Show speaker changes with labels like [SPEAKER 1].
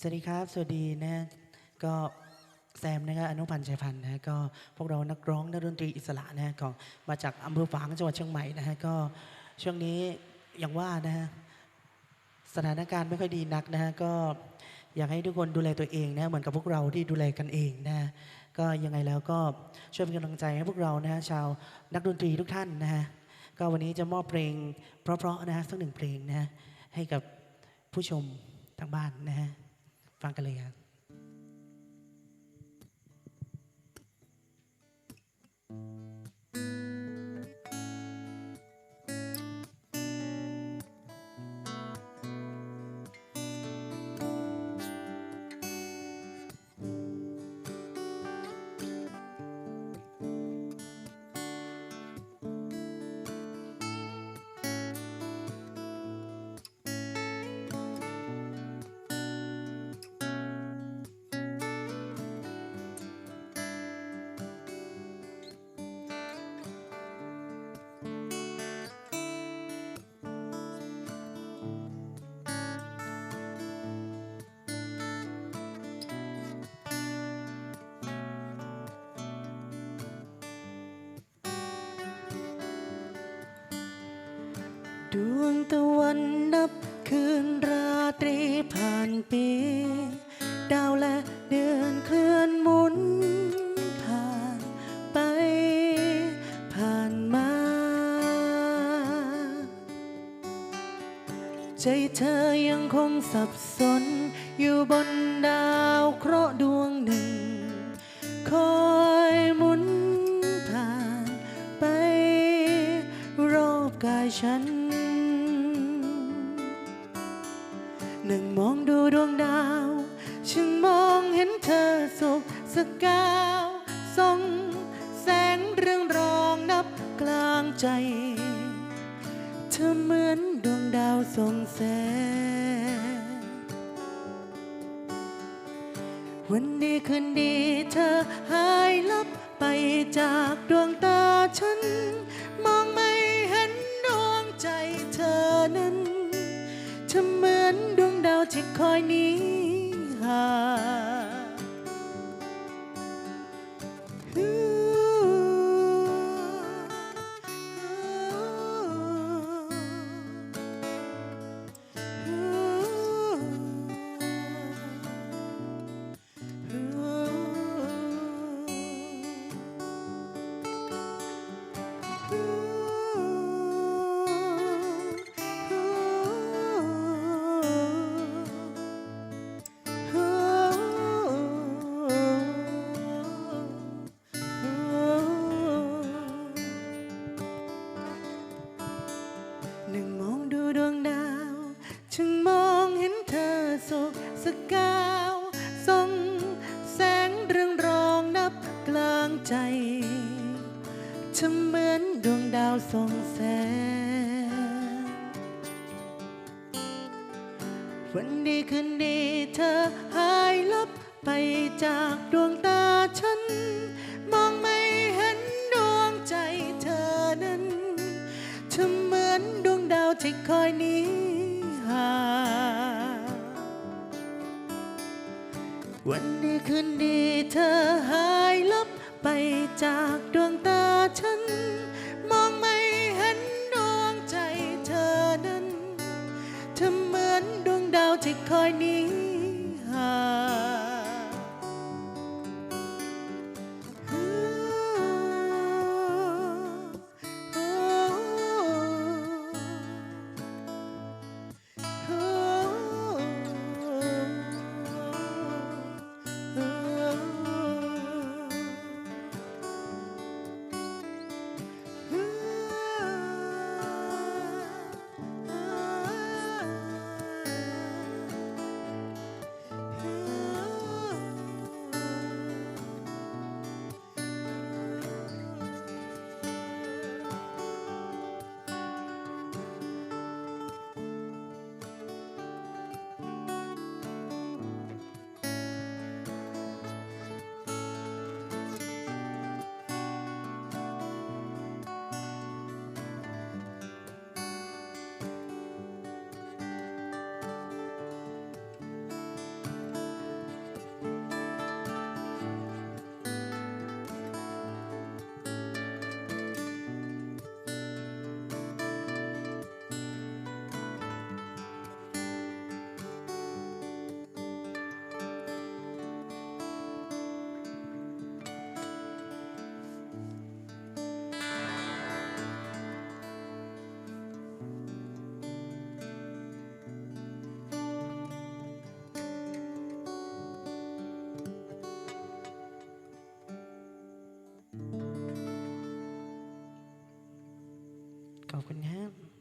[SPEAKER 1] สวัสดีครับ สวัสดีนะก็แซมนะครับอนุพันธ์ชัยพันธ์นะก็พวกเรานักร้องนักดนตรีอิสระนะของมาจากอำเภอฝางจังหวัดเชียงใหม่นะฮะก็ช่วงนี้อย่างว่านะฮะสถานการณ์ไม่ค่อยดีนักนะฮะก็อยากให้ทุกคนดูแลตัวเองนะเหมือนกับพวกเราที่ดูแลกันเองนะฮะก็ยังไงแล้วก็ช่วยเป็นกำลังใจให้พวกเรานะฮะชาวนักดนตรีทุกท่านนะฮะก็วันนี้จะมอบเพลง เพราะๆนะฮะสักหนึ่งเพลงนะฮะให้กับผู้ชมทางบ้านนะฮะ ฟังกันเลยครับ ดวงตะวันนับคืนราตรีผ่านปี ดาวและเดือนเคลื่อนหมุน ผ่านไป ผ่านมา ใจเธอยังคงสับสน อยู่บนดาวเคราะห์ดวงหนึ่ง คอยหมุนผ่านไป รอบกายฉัน นึ่งมองดูดวงดาว ฉันมองเห็นเธอสุขสกาวส่องแสงเรื่องรองนับกลางใจ เธอเหมือนดวงดาวส่องแสง วันดีคืนดีเธอหายลับไปจากดว ค สกาวส่องแสงเรืองรองนับกลางใจเธอเหมือนดวงดาวส่องแสง วันดีคืนดีเธอหายลับไปจากดวงตาฉัน มองไม่เห็นดวงใจเธอนั้นเธอเหมือนดวงดาวที่คอยนี้ วันดีคืนดีเธอหายลับไปจากดวงตาฉัน มองไม่เห็นดวงใจเธอนั้นเธอเหมือนดวงดาวที่คอยหนี้ห่าง ขอบคุณครับ